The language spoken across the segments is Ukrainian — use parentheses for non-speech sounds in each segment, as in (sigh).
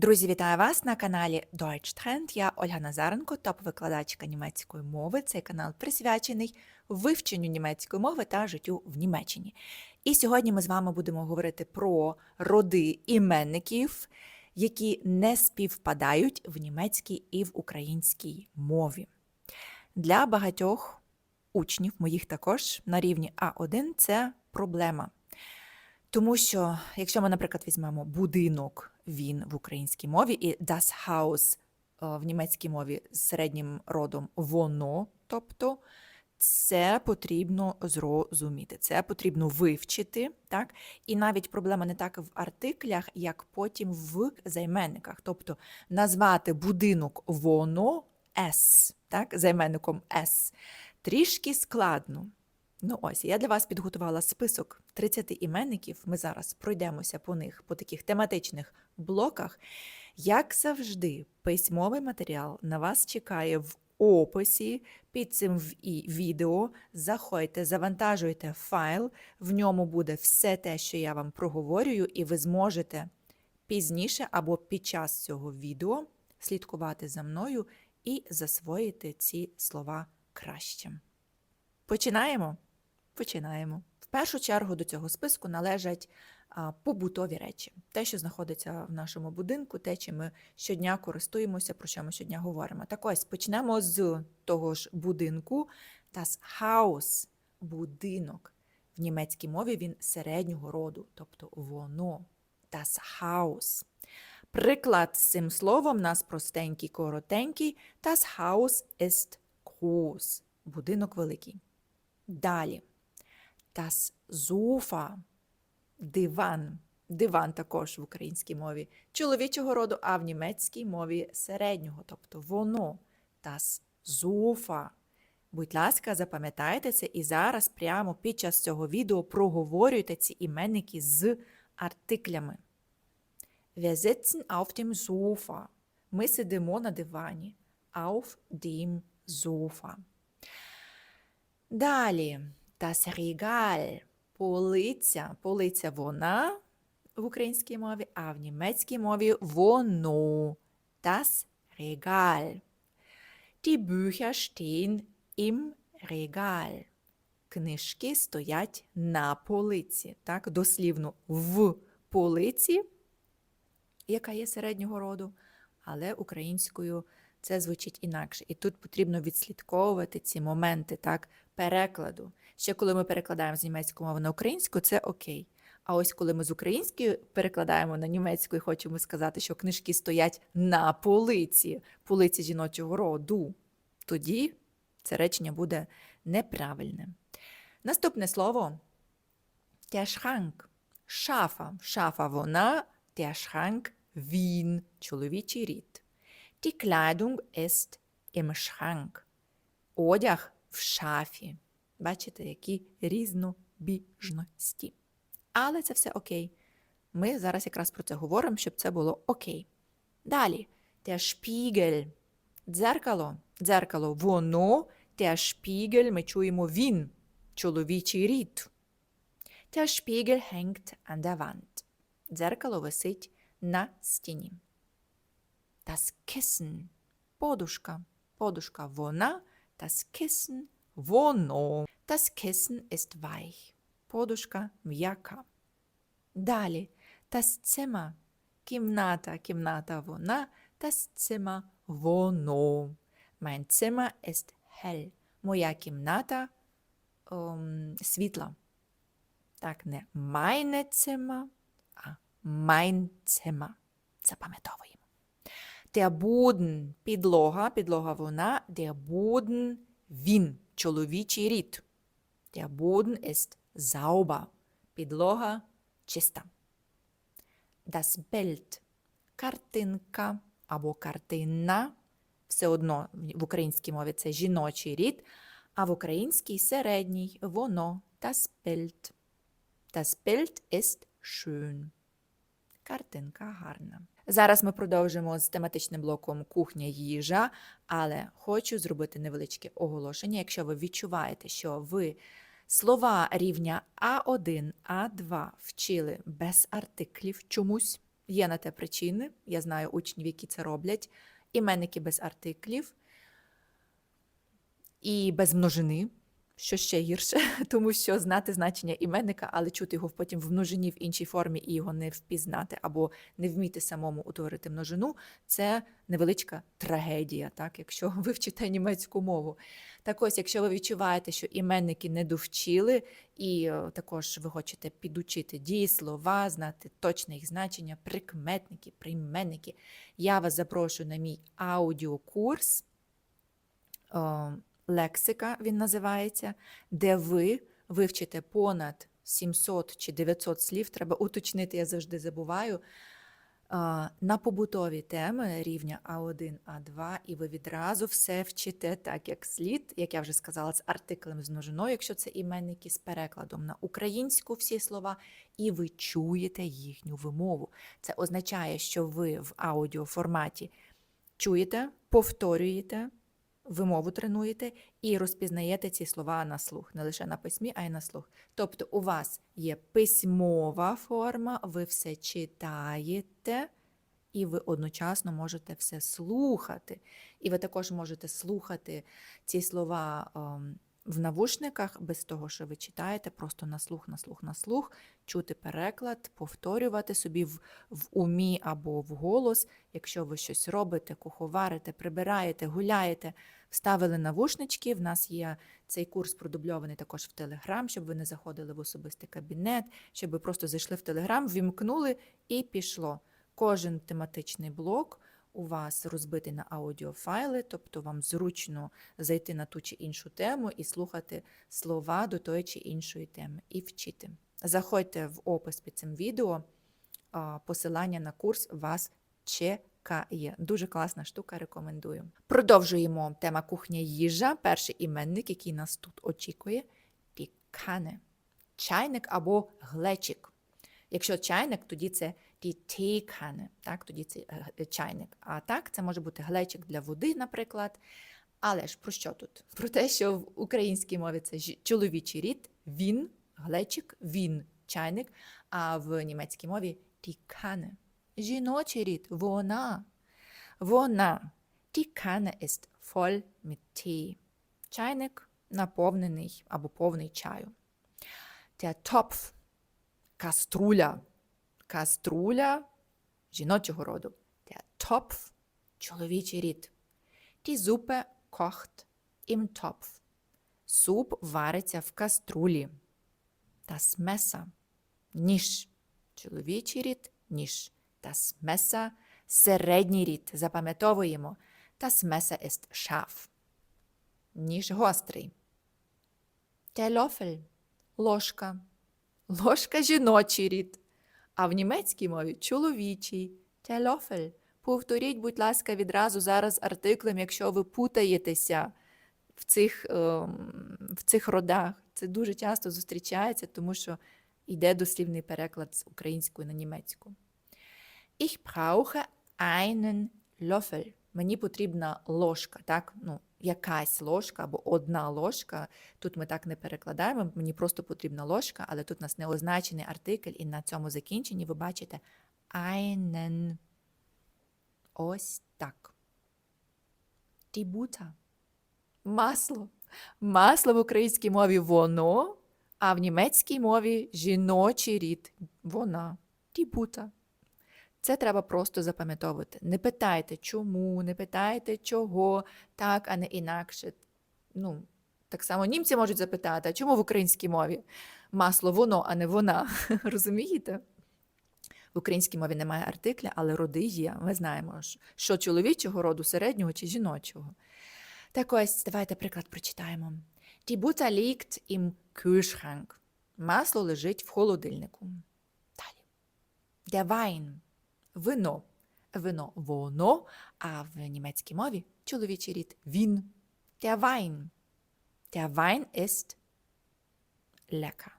Друзі, вітаю вас на каналі Deutsch Trend. Я Ольга Назаренко, топ-викладачка німецької мови. Цей канал присвячений вивченню німецької мови та життю в Німеччині. І сьогодні ми з вами будемо говорити про роди іменників, які не співпадають в німецькій і в українській мові. Для багатьох учнів, моїх також на рівні А1 це проблема. Тому що, якщо ми, наприклад, візьмемо будинок, він в українській мові, і das Haus е, в німецькій мові з середнім родом воно, тобто це потрібно зрозуміти, це потрібно вивчити. Так? І навіть проблема не так в артиклях, як потім в займенниках. Тобто назвати будинок воно с, так? займенником с, трішки складно. Ну ось, я для вас підготувала список 30 іменників. Ми зараз пройдемося по них, по таких тематичних блоках. Як завжди, письмовий матеріал на вас чекає в описі під цим відео. Заходьте, завантажуйте файл, в ньому буде все те, що я вам проговорюю, і ви зможете пізніше або під час цього відео слідкувати за мною і засвоїти ці слова краще. Починаємо? Починаємо. В першу чергу до цього списку належать побутові речі, те, що знаходиться в нашому будинку, те, чим ми щодня користуємося, про що ми щодня говоримо. Так ось почнемо з того ж будинку. Das Haus – будинок. В німецькій мові він середнього роду, тобто воно. Das Haus. Приклад з цим словом нас простенький, коротенький. Das Haus ist groß. Будинок великий. Далі. Das Sofa. Диван. Диван також в українській мові чоловічого роду, а в німецькій мові середнього, тобто воно. Das Sofa. Будь ласка, запам'ятайте це і зараз прямо під час цього відео проговорюйте ці іменники з артиклями. Wir sitzen auf dem Sofa. Ми сидимо на дивані. Auf dem Sofa. Далі. Das Regal. Полиця. Полиця вона в українській мові, а в німецькій мові воно. Das Regal. Die Bücher stehen im Regal. Книжки стоять на полиці. Так, дослівно в полиці, яка є середнього роду, але українською це звучить інакше. І тут потрібно відслідковувати ці моменти так, перекладу. Ще коли ми перекладаємо з німецької мови на українську, це окей. А ось коли ми з української перекладаємо на німецьку і хочемо сказати, що книжки стоять на полиці, полиці жіночого роду, тоді це речення буде неправильне. Наступне слово Schrank. Шафа. Шафа вона, Schrank він, чоловічий рід. Die Kleidung ist im Schrank. Одяг в шафі. Бачите, які різнобіжності. Але це все окей. Ми зараз якраз про це говоримо, щоб це було окей. Далі. Der Spiegel. Дзеркало. Дзеркало воно, der Spiegel, ми чуємо він, чоловічий рід. Der Spiegel hängt an der Wand. Дзеркало висить на стіні. Das Kissen. Подушка. Подушка вона, das Kissen воно. Das Kissen ist weich. Подушка м'яка. Далі. Das Zimmer. Кімната, кімната вона, das Zimmer воно. Mein Zimmer ist hell. Моя кімната ем, світла. Так, не meine Zimmer, а mein Zimmer. Запам'ятовуємо. Der Boden – підлога, підлога вона, der Boden – він, чоловічий рід. Der Boden ist sauber. Підлога чиста. Das Bild – картинка або картина. Все одно в українській мові це жіночий рід, а в українській середній воно das Bild. Das Bild ist schön. Картинка гарна. Зараз ми продовжимо з тематичним блоком кухня їжа, але хочу зробити невеличке оголошення. Якщо ви відчуваєте, що ви слова рівня А1, А2 вчили без артиклів чомусь, Є на те причини. Я знаю учнів, які це роблять. Іменники без артиклів і без множини, що ще гірше, (laughs) тому що знати значення іменника, але чути його потім в множині в іншій формі і його не впізнати або не вміти самому утворити множину це невеличка трагедія, так, якщо (laughs) ви вчите німецьку мову. Так ось, якщо ви відчуваєте, що іменники не довчили, і е, також ви хочете підучити дієслова, знати точне їх значення, прикметники, прийменники, я вас запрошую на мій аудіокурс. Лексика він називається, де ви вивчите понад 700 чи 900 слів, треба уточнити, я завжди забуваю, на побутові теми рівня А1, А2, і ви відразу все вчите так, як слід, як я вже сказала, з артиклем з множиною, якщо це іменники з перекладом на українську всі слова, і ви чуєте їхню вимову. Це означає, що ви в аудіоформаті чуєте, повторюєте вимову тренуєте і розпізнаєте ці слова на слух, не лише на письмі, а й на слух. Тобто у вас є письмова форма, ви все читаєте, і ви одночасно можете все слухати. І ви також можете слухати ці слова ем, в навушниках без того, що ви читаєте, просто на слух, на слух, на слух, чути переклад, повторювати собі в, в умі або в голос. Якщо ви щось робите, куховарите, прибираєте, гуляєте, вставили навушнички. В нас є цей курс продубльований також в Телеграм, щоб ви не заходили в особистий кабінет, щоб ви просто зайшли в Телеграм, вімкнули і пішло. Кожен тематичний блок у вас розбитий на аудіофайли, тобто вам зручно зайти на ту чи іншу тему і слухати слова до тої чи іншої теми і вчити. Заходьте в опис під цим відео, посилання на курс вас чекає. Дуже класна штука, рекомендую. Продовжуємо тема кухня їжа. Перший іменник, який нас тут очікує, пікане. Чайник або глечик. Якщо чайник, тоді це die Teekanne, так, тоді це е, чайник. А так, це може бути глечик для води, наприклад. Але ж про що тут? Про те, що в українській мові це чоловічий рід, він, глечик, він, чайник, а в німецькій мові Kanne. Жіночий рід, вона. Вона. Die Kanne ist voll mit Tee. Чайник наповнений або повний чаю. Der Topf каструля. Каструля жіночого роду. Der Topf чоловічий рід. Die Suppe kocht im Topf. Суп вариться в каструлі. Das Messer ніж. Чоловічий рід ніж. Das Messer середній рід. Запам'ятовуємо. Das Messer ist scharf. Ніж гострий. Der Löffel ложка. Ложка жіночий рід, а в німецькій мові чоловічий. Der Повторіть, будь ласка, відразу зараз артиклем, якщо ви путаєтеся в цих, ем, в цих родах. Це дуже часто зустрічається, тому що йде дослівний переклад з української на німецьку. Ich brauche einen Löffel. Мені потрібна ложка, так? Ну, якась ложка або одна ложка. Тут ми так не перекладаємо, мені просто потрібна ложка, але тут у нас не означений артикль, і на цьому закінченні ви бачите einen. Ось так. Butter. Масло. Масло в українській мові воно, а в німецькій мові жіночий рід. Вона. Die. Це треба просто запам'ятовувати. Не питайте, чому, не питайте, чого, так, а не інакше. Ну, так само німці можуть запитати, а чому в українській мові масло воно, а не вона? (laughs) Розумієте? В українській мові немає артикля, але роди є. Ми знаємо, що- чоловічого роду, середнього чи жіночого. Так ось, давайте приклад прочитаємо. Die liegt im Kühlschrank. Масло лежить в холодильнику. Далі. Der Wein – вино. Вино – воно, а в німецькій мові чоловічий рід – він. Der Wein. Der Wein ist lecker.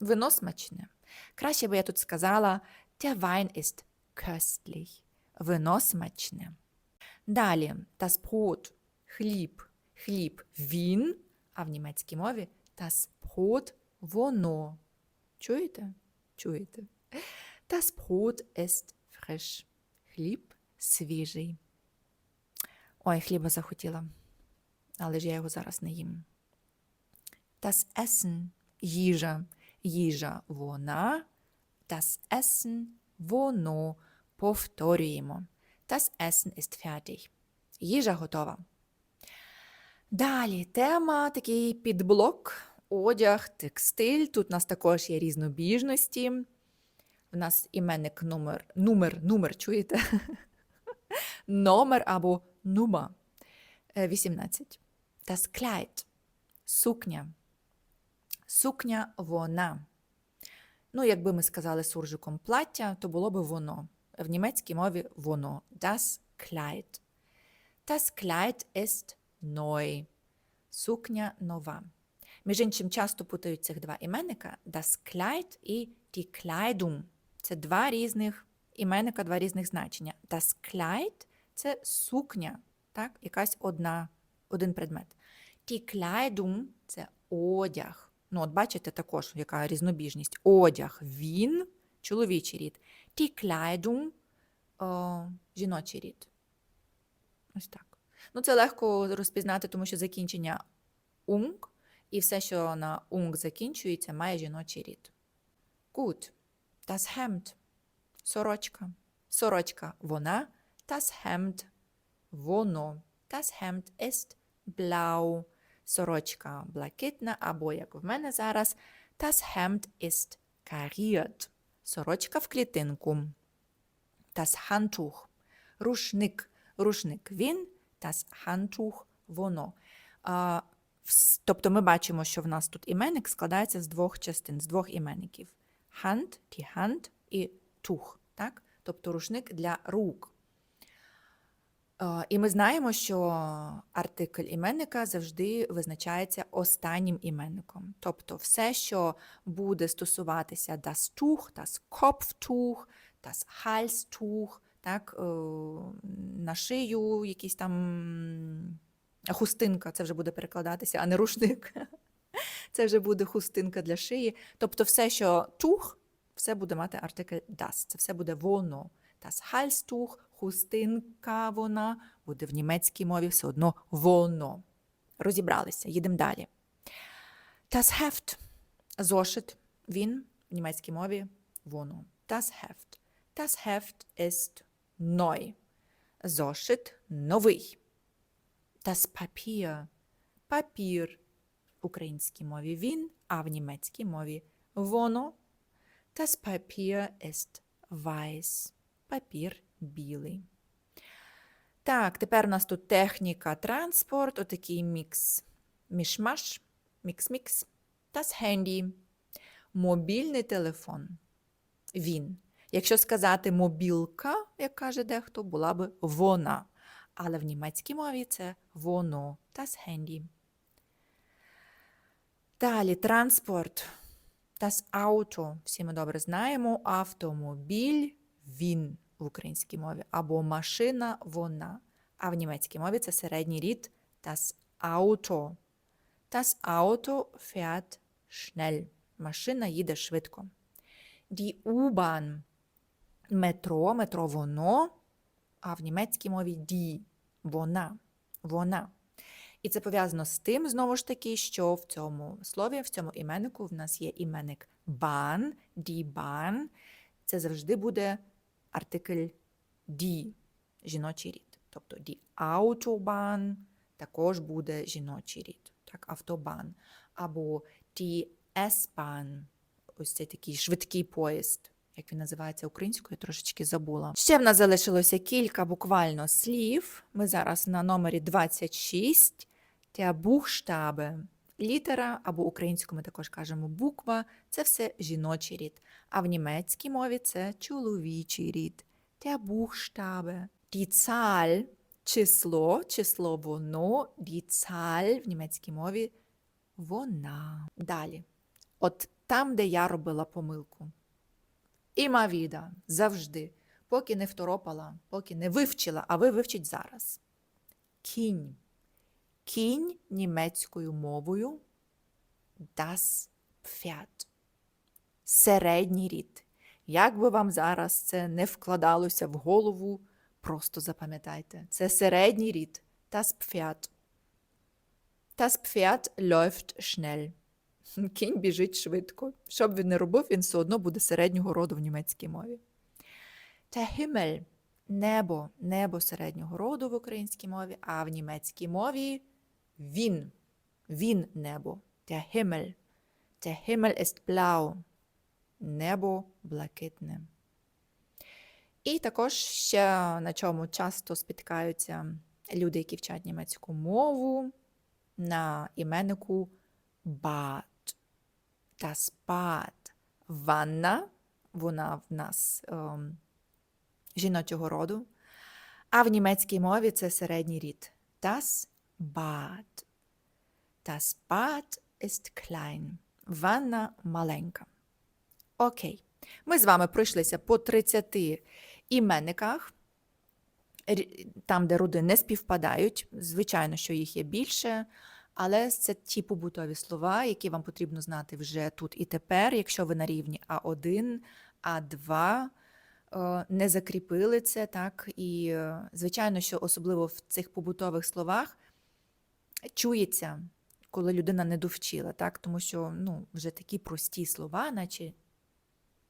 Вино смачне. Краще би я тут сказала Der Wein ist köstlich. Вино смачне. Далі das Brot – хліб. Хліб – він, а в німецькій мові das Brot – воно. Чуєте? Чуєте? Das Brot ist frisch. Хліб свіжий. Ой, хліба захотіла. Але ж я його зараз не їм. Das Essen – їжа. Їжа – вона. Das Essen – воно. Повторюємо. Das Essen ist fertig. Їжа готова. Далі тема такий підблок, одяг, текстиль. Тут у нас також є різнобіжності. У нас іменник номер, номер, номер, чуєте? (laughs) Номер або нума. Е, 18. Das Kleid. Сукня. Сукня вона. Ну, якби ми сказали суржиком плаття, то було би воно. В німецькій мові воно. Das Kleid. Das Kleid ist neu. Сукня нова. Між іншим, часто путають цих два іменника das Kleid і die Kleidung. Це два різних іменника, два різних значення. Das Kleid – це сукня, так? якась одна, один предмет. Die Kleidung – це одяг. Ну, от бачите також, яка різнобіжність. Одяг він, чоловічий рід. Die Kleidung жіночий рід. Ось так. Ну, це легко розпізнати, тому що закінчення ung, і все, що на ung закінчується, має жіночий рід. Gut. Das Hemd. Сорочка. Сорочка вона. Das Hemd воно. Das Hemd ist blau. Сорочка блакитна, або, як в мене зараз, das Hemd ist kariert. Сорочка в клітинку. Das Handtuch. Рушник. Рушник він, das Handtuch воно. А, тобто ми бачимо, що в нас тут іменник складається з двох частин, з двох іменників. Hand, die Hand і Tuch. Так? Тобто рушник для рук. Е, І ми знаємо, що артикль іменника завжди визначається останнім іменником. Тобто все, що буде стосуватися das Tuch, das Kopftuch, das Halstuch, так, е, на шию якийсь там хустинка, це вже буде перекладатися, а не рушник. Це вже буде хустинка для шиї. Тобто все, що тух, все буде мати артикль das. Це все буде воно. Das Halstuch, хустинка вона, буде в німецькій мові все одно воно. Розібралися, їдемо далі. Das Heft. Зошит. Він в німецькій мові воно. Das Heft. Das Heft ist neu. Зошит новий. Das Papier. Папір. Українській мові він, а в німецькій мові воно. Das Papier ist weiß. Папір білий. Так, тепер у нас тут техніка, транспорт, отакий мікс. Мішмаш, мікс-мікс. Das Handy. Мобільний телефон. Він. Якщо сказати мобілка, як каже дехто, була би вона. Але в німецькій мові це воно. Das Handy. Далі транспорт. Das Auto. Всі ми добре знаємо. Автомобіль він в українській мові. Або машина вона. А в німецькій мові це середній рід das Auto. Das Auto fährt schnell. Машина їде швидко. Die U-Bahn. Метро, метро воно, а в німецькій мові die. Вона. Вона. І це пов'язано з тим, знову ж таки, що в цьому слові, в цьому іменнику в нас є іменник Bahn, die Bahn. Це завжди буде артикль die, жіночий рід. Тобто die Autobahn також буде жіночий рід. Так, автобан. Або die S-Bahn, ось цей такий швидкий поїзд. Як він називається українською, трошечки забула. Ще в нас залишилося кілька буквально слів. Ми зараз на номері 26. Der Buchstabe. Літера або українською ми також кажемо буква це все жіночий рід. А в німецькій мові це чоловічий рід. Der Buchstabe. Die число, число воно, Zahl в німецькій мові вона. Далі. От там, де я робила помилку. Іма віда завжди, поки не второпала, поки не вивчила, а ви вивчіть зараз. Кінь. Кінь німецькою мовою das Pferd. Середній рід. Як би вам зараз це не вкладалося в голову, просто запам'ятайте. Це середній рід. Das Pferd. Das Pferd läuft schnell. Кінь біжить швидко. Що б він не робив, він все одно буде середнього роду в німецькій мові. Der Himmel – небо, небо середнього роду в українській мові, а в німецькій мові він. Він небо. Der Himmel. Der Himmel ist blau. Небо блакитне. І також ще на чому часто спіткаються люди, які вчать німецьку мову, на іменнику Bad. Das Bad. Ванна, вона в нас ем, жіночого роду. А в німецькій мові це середній рід. Das Bad. Das Bad ist klein. Ванна маленька. Окей. Ми з вами пройшлися по 30 іменниках, там, де роди не співпадають. Звичайно, що їх є більше, але це ті побутові слова, які вам потрібно знати вже тут і тепер, якщо ви на рівні А1, А2 е, не закріпили це, так, і е, звичайно, що особливо в цих побутових словах чується, коли людина не довчила, так, тому що ну, вже такі прості слова, наче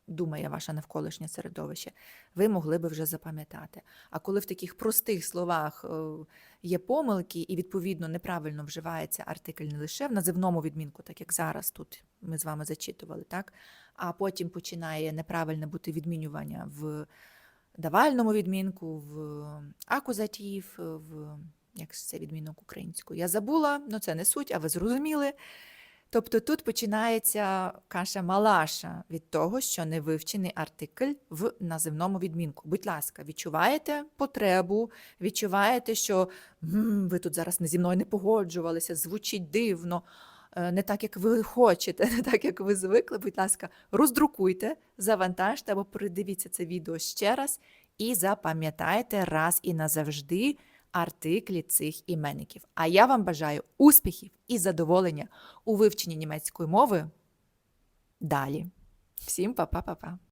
думає ваше навколишнє середовище, ви могли би вже запам'ятати. А коли в таких простих словах е, є помилки і, відповідно, неправильно вживається артикль не лише в називному відмінку, так як зараз тут ми з вами зачитували, так, а потім починає неправильне бути відмінювання в давальному відмінку, в акузатив, в як це відмінок українською. Я забула, ну це не суть, а ви зрозуміли. Тобто тут починається каша малаша від того, що не вивчений артикль в називному відмінку. Будь ласка, відчуваєте потребу, відчуваєте, що «М, ви тут зараз не зі мною не погоджувалися, звучить дивно, е, не так, як ви хочете, не так, як ви звикли. Будь ласка, роздрукуйте, завантажте або передивіться це відео ще раз і запам'ятайте раз і назавжди артиклі цих іменників. А я вам бажаю успіхів і задоволення у вивченні німецької мови далі. Всім па-па-па-па!